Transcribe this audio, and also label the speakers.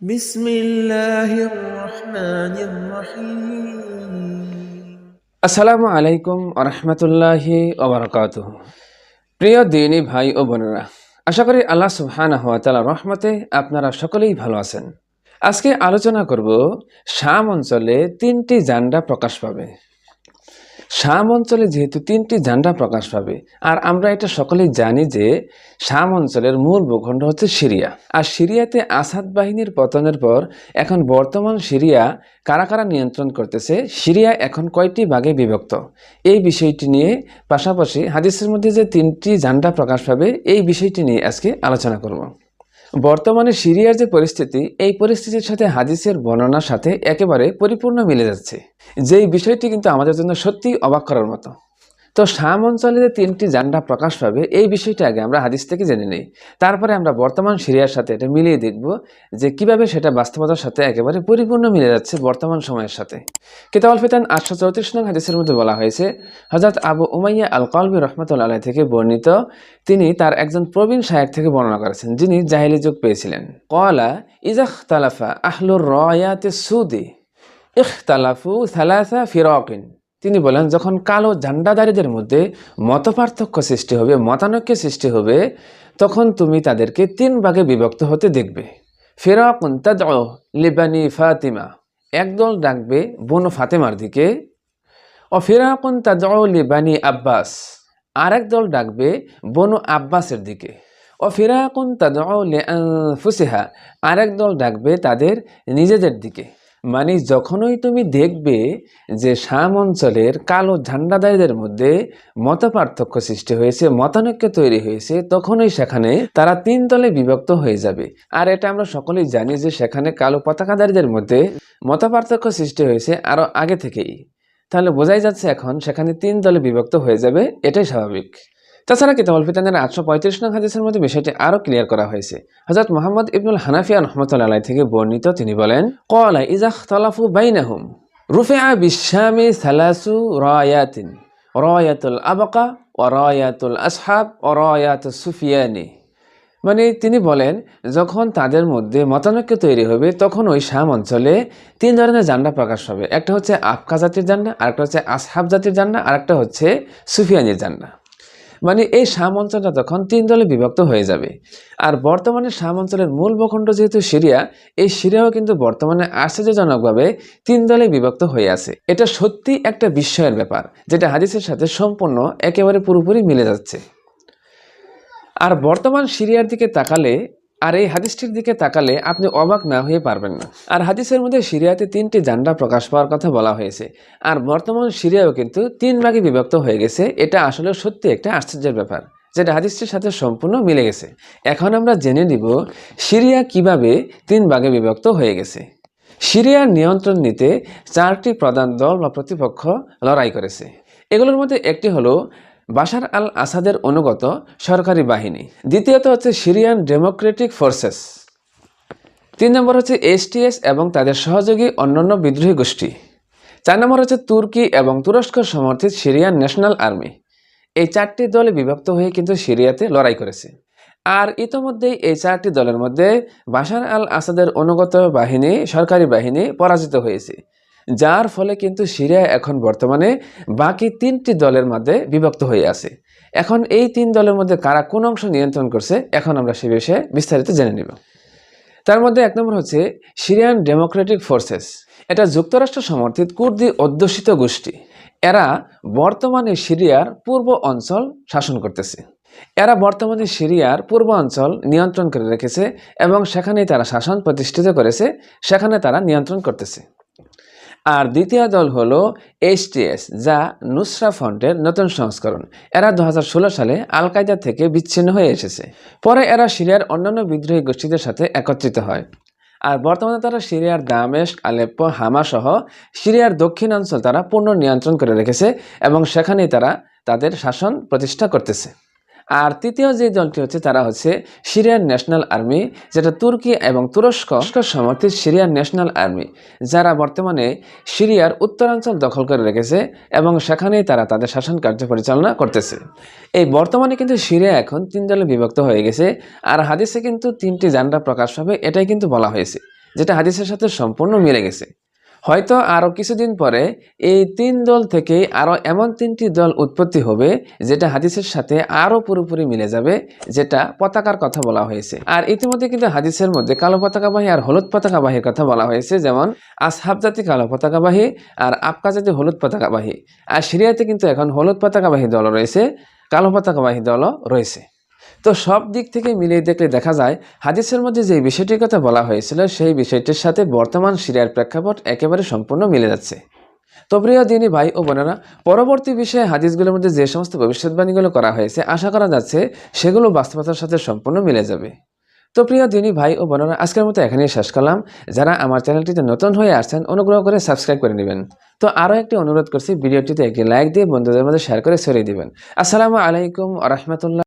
Speaker 1: بسم الله الرحمن الرحيم
Speaker 2: আসসালামু আলাইকুম আরহামতুল্লাহি ওবরাকাত প্রিয় দিনী ভাই ও বোনেরা আশা করি আল্লাহ সুবহানাহ ওয়া তাআলার রহমতে আপনারা সকলেই ভালো আছেন আজকে আলোচনা করব শাম অঞ্চলে তিনটি জান্ডা প্রকাশ পাবে শাম অঞ্চলে যেহেতু তিনটি জান্ডা প্রকাশ পাবে, আর আমরা এটা সকলেই জানি যে শাম অঞ্চলের মূল ভূখণ্ড হচ্ছে সিরিয়া। আর সিরিয়াতে আসাদ বাহিনীর পতনের পর এখন বর্তমান সিরিয়া কারা কারা নিয়ন্ত্রণ করতেছে, সিরিয়া এখন কয়টি ভাগে বিভক্ত? এই বিষয়টি নিয়ে পাশাপাশি হাদিসের মধ্যে যে তিনটি জান্ডা প্রকাশ পাবে, এই বিষয়টি নিয়ে আজকে আলোচনা করব। বর্তমানে সিরিয়ার যে পরিস্থিতি, এই পরিস্থিতির সাথে হাদিসের বর্ণনার সাথে একেবারে পরিপূর্ণ মিলে যাচ্ছে। যেই বিষয়টি কিন্তু আমাদের জন্য সত্যি অবাক করার মতো। তো শাম অঞ্চলে যে তিনটি জান্ডা প্রকাশ পাবে, এই বিষয়টা আগে আমরা হাদিস থেকে জেনে নিই। তারপরে আমরা বর্তমান সিরিয়ার সাথে এটা মিলিয়ে দেখব যে কীভাবে সেটা বাস্তবতার সাথে একেবারে পরিপূর্ণ মিলে যাচ্ছে বর্তমান সময়ের সাথে। কিতাবল ফিতান আটশো চৌত্রিশ নং হাদিসের মধ্যে বলা হয়েছে হজরত আবু উমাইয়া আল কলবি রহমতুল্লাহ থেকে বর্ণিত, তিনি তার একজন প্রবীণ শায়েক থেকে বর্ণনা করেছেন, যিনি জাহিলি যুগ পেয়েছিলেন। কলা ইজাহ তালাফা আহলুর রয়াতে সুদি, ইখতালাফু সালাসা ফিরকিন। তিনি বলেন, যখন কালো ঝান্ডাদারীদের মধ্যে মতপার্থক্য সৃষ্টি হবে, মতানৈক্য সৃষ্টি হবে, তখন তুমি তাদেরকে তিন ভাগে বিভক্ত হতে দেখবে। ফেরাকুন তাদ লিবানি ফাতিমা একদল ডাকবে বনু ফাতেমার দিকে। ও ফেরাকুন তাদ লিবানি আব্বাস, আরেক দল ডাকবে বনু আব্বাসের দিকে। ও ফিরাকুন তাদ ফুসিহা আরেক দল ডাকবে তাদের নিজেদের দিকে। মানে যখনই তুমি দেখবে যে শাম অঞ্চলের কালো ঝান্ডাদারীদের মধ্যে মত পার্থক্য সৃষ্টি হয়েছে, মতানৈক্য তৈরি হয়েছে, তখনই সেখানে তারা তিন দলে বিভক্ত হয়ে যাবে। আর এটা আমরা সকলেই জানি যে সেখানে কালো পতাকাধারীদের মধ্যে মত পার্থক্য সৃষ্টি হয়েছে আরও আগে থেকেই। তাহলে বোঝাই যাচ্ছে এখন সেখানে তিন দলে বিভক্ত হয়ে যাবে, এটাই স্বাভাবিক। তাছাড়া কিতাবুল ফিতানের আটশো পঁয়ত্রিশ নং হাদিসের মধ্যে বিষয়টি আরও ক্লিয়ার করা হয়েছে। হজরত মোহাম্মদ ইবনুল হানাফিয়া রহমতুল্লাহ থেকে বর্ণিত তিনি বলেন কলা ইজাহ তলাফু বাইনাহুম রুফে আ বিশ্বামে সালাসু রয়াতিন, রয়াতুল আবকা ও রয়াতুল আসহাব ও রয়াতুল সুফিয়ানি। মানে তিনি বলেন, যখন তাদের মধ্যে মতানৈক্য তৈরি হবে, তখন ওই শাম অঞ্চলে তিন ধরনের জান্ডা প্রকাশ হবে। একটা হচ্ছে আফকা জাতির জান্ডা আরেকটা হচ্ছে আসহাব জাতির জান্ডা আরেকটা হচ্ছে সুফিয়ানির জান্ডা মানে এই শাম অঞ্চলটা তখন তিন দলে বিভক্ত হয়ে যাবে। আর বর্তমানে শাম অঞ্চলের মূল ভূখণ্ড যেহেতু সিরিয়া, এই সিরিয়াও কিন্তু বর্তমানে আশ্চর্যজনকভাবে তিন দলে বিভক্ত হয়ে আছে। এটা সত্যি একটা বিস্ময়ের ব্যাপার, যেটা হাদিসের সাথে সম্পূর্ণ একেবারে পুরোপুরি মিলে যাচ্ছে। আর বর্তমান সিরিয়ার দিকে তাকালে আর এই হাদিসটির দিকে তাকালে আপনি অবাক না হয়ে পারবেন না। আর হাদিসের মধ্যে সিরিয়াতে তিনটি জান্ডা প্রকাশ পাওয়ার কথা বলা হয়েছে। আর বর্তমান সিরিয়াও কিন্তু তিন ভাগে বিভক্ত হয়ে গেছে, এটা আসলে সত্যি একটা আশ্চর্যের ব্যাপার, যেটা হাদিসটির সাথে সম্পূর্ণ মিলে গেছে। এখন আমরা জেনে নিব সিরিয়া কীভাবে তিন ভাগে বিভক্ত হয়ে গেছে। সিরিয়ার নিয়ন্ত্রণ নিতে চারটি প্রধান দল বা প্রতিপক্ষ লড়াই করেছে। এগুলোর মধ্যে একটি হলো বাশার আল আসাদের অনুগত সরকারি বাহিনী। দ্বিতীয়ত হচ্ছে সিরিয়ান ডেমোক্রেটিক ফোর্সেস। তিন নম্বর হচ্ছে এসটিএস এবং তাদের সহযোগী অন্যান্য বিদ্রোহী গোষ্ঠী। চার নম্বর হচ্ছে তুর্কি এবং তুরস্ক সমর্থিত সিরিয়ান ন্যাশনাল আর্মি। এই চারটি দলে বিভক্ত হয়ে কিন্তু সিরিয়াতে লড়াই করেছে। আর ইতোমধ্যেই এই চারটি দলের মধ্যে বাশার আল আসাদের অনুগত বাহিনী, সরকারি বাহিনী পরাজিত হয়েছে। যার ফলে কিন্তু সিরিয়া এখন বর্তমানে বাকি তিনটি দলের মধ্যে বিভক্ত হয়ে আছে। এখন এই তিন দলের মধ্যে কারা কোন অংশ নিয়ন্ত্রণ করছে, এখন আমরা সে বিষয়ে বিস্তারিত জেনে নিব। তার মধ্যে এক নম্বর হচ্ছে সিরিয়ান ডেমোক্রেটিক ফোর্সেস। এটা যুক্তরাষ্ট্র সমর্থিত কুর্দি অধ্যুষিত গোষ্ঠী। এরা বর্তমানে সিরিয়ার পূর্ব অঞ্চল শাসন করতেছে। এরা বর্তমানে সিরিয়ার পূর্ব অঞ্চল নিয়ন্ত্রণ করে রেখেছে এবং সেখানেই তারা শাসন প্রতিষ্ঠিত করেছে, সেখানে তারা নিয়ন্ত্রণ করতেছে। আর দ্বিতীয় দল হলো এইচটিএস যা নুসরা ফ্রন্টের নতুন সংস্করণ। এরা দু হাজার ষোলো সালে আল কায়দা থেকে বিচ্ছিন্ন হয়ে এসেছে। পরে এরা সিরিয়ার অন্যান্য বিদ্রোহী গোষ্ঠীদের সাথে একত্রিত হয়। আর বর্তমানে তারা সিরিয়ার দামেস্ক, আলেপ্পো, হামা সহ সিরিয়ার দক্ষিণাঞ্চল তারা পূর্ণ নিয়ন্ত্রণ করে রেখেছে এবং সেখানেই তারা তাদের শাসন প্রতিষ্ঠা করতেছে। আর তৃতীয় যে দলটি হচ্ছে তারা হচ্ছে সিরিয়ান ন্যাশনাল আর্মি, যেটা তুর্কি এবং তুরস্ক সমর্থিত সিরিয়ান ন্যাশনাল আর্মি, যারা বর্তমানে সিরিয়ার উত্তরাঞ্চল দখল করে রেখেছে এবং সেখানেই তারা তাদের শাসন কার্য পরিচালনা করতেছে। এই বর্তমানে কিন্তু সিরিয়া এখন তিন দলে বিভক্ত হয়ে গেছে, আর হাদিসে কিন্তু তিনটি জান্ডা প্রকাশ হবে, এটাই কিন্তু বলা হয়েছে, যেটা হাদিসের সাথে সম্পূর্ণ মিলে গেছে। হয়তো আরও কিছুদিন পরে এই তিন দল থেকেই আরও এমন তিনটি দল উৎপত্তি হবে, যেটা হাদিসের সাথে আরও পুরোপুরি মিলে যাবে, যেটা পতাকার কথা বলা হয়েছে। আর ইতিমধ্যে কিন্তু হাদিসের মধ্যে কালো পতাকাবাহী আর হলুদ পতাকাবাহীর কথা বলা হয়েছে, যেমন আসহাব জাতি কালো পতাকাবাহী আর আপকা জাতি হলুদ পতাকাবাহী। আর সিরিয়াতে কিন্তু এখন হলুদ পতাকাবাহী দল রয়েছে, কালো পতাকাবাহী দলও রয়েছে। তো সব দিক থেকে মিলিয়ে দেখলে দেখা যায়, হাদিসের মধ্যে যে বিষয়টির কথা বলা হয়েছিল, সেই বিষয়টির সাথে বর্তমান সিরিয়ার প্রেক্ষাপট একেবারে সম্পূর্ণ মিলে যাচ্ছে। তো প্রিয় দিনী ভাই ও বোনেরা, পরবর্তী বিষয়ে হাদিসগুলোর মধ্যে যে সমস্ত ভবিষ্যৎবাণীগুলো করা হয়েছে, আশা করা যাচ্ছে সেগুলো বাস্তবতার সাথে সম্পূর্ণ মিলে যাবে। তো প্রিয় দিনী ভাই ও বোনেরা, আজকের মতো এখানেই শেষ করলাম। যারা আমার চ্যানেলটিতে নতুন হয়ে আসছেন, অনুগ্রহ করে সাবস্ক্রাইব করে নেবেন। তো আরও একটি অনুরোধ করছি, ভিডিওটিতে একটি লাইক দিয়ে বন্ধুদের মধ্যে শেয়ার করে ছড়িয়ে দিবেন। আসসালামু আলাইকুম রহমতুল্লাহ।